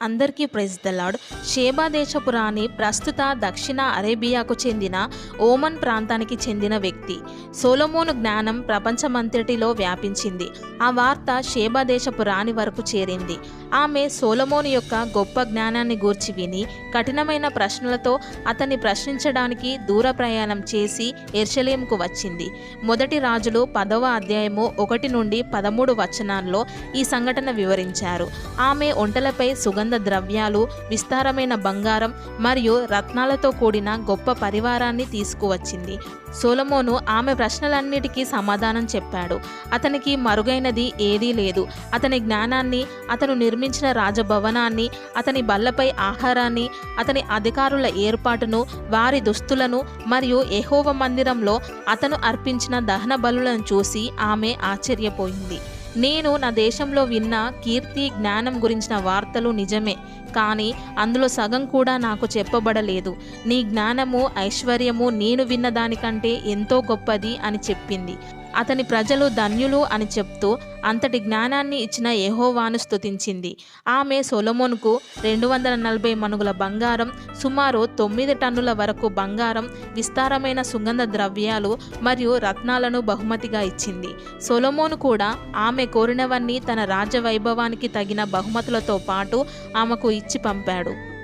అందరికీ praise the lord. Sheba దేశపు రాణి ప్రస్తుత దక్షిణ అరేబియాకు చెందిన ఓమన్ ప్రాంతానికి చెందిన వ్యక్తి. సోలమోను జ్ఞానం ప్రపంచమంతటిలో వ్యాపించింది. ఆ వార్త షేబా దేశపు రాణి వరకు చేరింది. ఆమె సోలమోను యొక్క గొప్ప జ్ఞానాన్ని గూర్చి విని కఠినమైన ప్రశ్నలతో అతన్ని ప్రశ్నించడానికి దూర ప్రయాణం చేసి ఎర్షలేంకు వచ్చింది. మొదటి రాజులు పదవ అధ్యాయము ఒకటి నుండి పదమూడు వచనాల్లో ఈ సంఘటన వివరించారు. ఆమె ఒంటలపై సుగంధ ద్రవ్యాలు విస్తారమైన బంగారం మరియు రత్నాలతో కూడిన గొప్ప పరివారాన్ని తీసుకువచ్చింది. సోలమోను ఆమె ప్రశ్నలన్నిటికీ సమాధానం చెప్పాడు. అతనికి మరుగైనది ఏదీ లేదు. అతని జ్ఞానాన్ని అతను నిర్మించిన రాజభవనాన్ని అతని బల్లపై ఆహారాన్ని అతని అధికారుల ఏర్పాటును వారి దుస్తులను మరియు ఎహోవ మందిరంలో అతను అర్పించిన దహన బలులను చూసి ఆమె ఆశ్చర్యపోయింది. నేను నా దేశంలో విన్న కీర్తి జ్ఞానం గురించిన వార్తలు నిజమే కానీ అందులో సగం కూడా నాకు చెప్పబడలేదు. నీ జ్ఞానము ఐశ్వర్యము నేను విన్న దానికంటే ఎంతో గొప్పది అని చెప్పింది. అతని ప్రజలు ధన్యులు అని చెప్తూ అంతటి జ్ఞానాన్ని ఇచ్చిన ఎహోవాను స్తుతించింది. ఆమె సొలమోన్కు రెండు వందల నలభై మనుగుల బంగారం సుమారు తొమ్మిది టన్నుల వరకు బంగారం విస్తారమైన సుగంధ ద్రవ్యాలు మరియు రత్నాలను బహుమతిగా ఇచ్చింది. సొలమోన్ కూడా ఆమె కోరినవన్నీ తన రాజవైభవానికి తగిన బహుమతులతో పాటు ఆమెకు ఇచ్చి పంపాడు.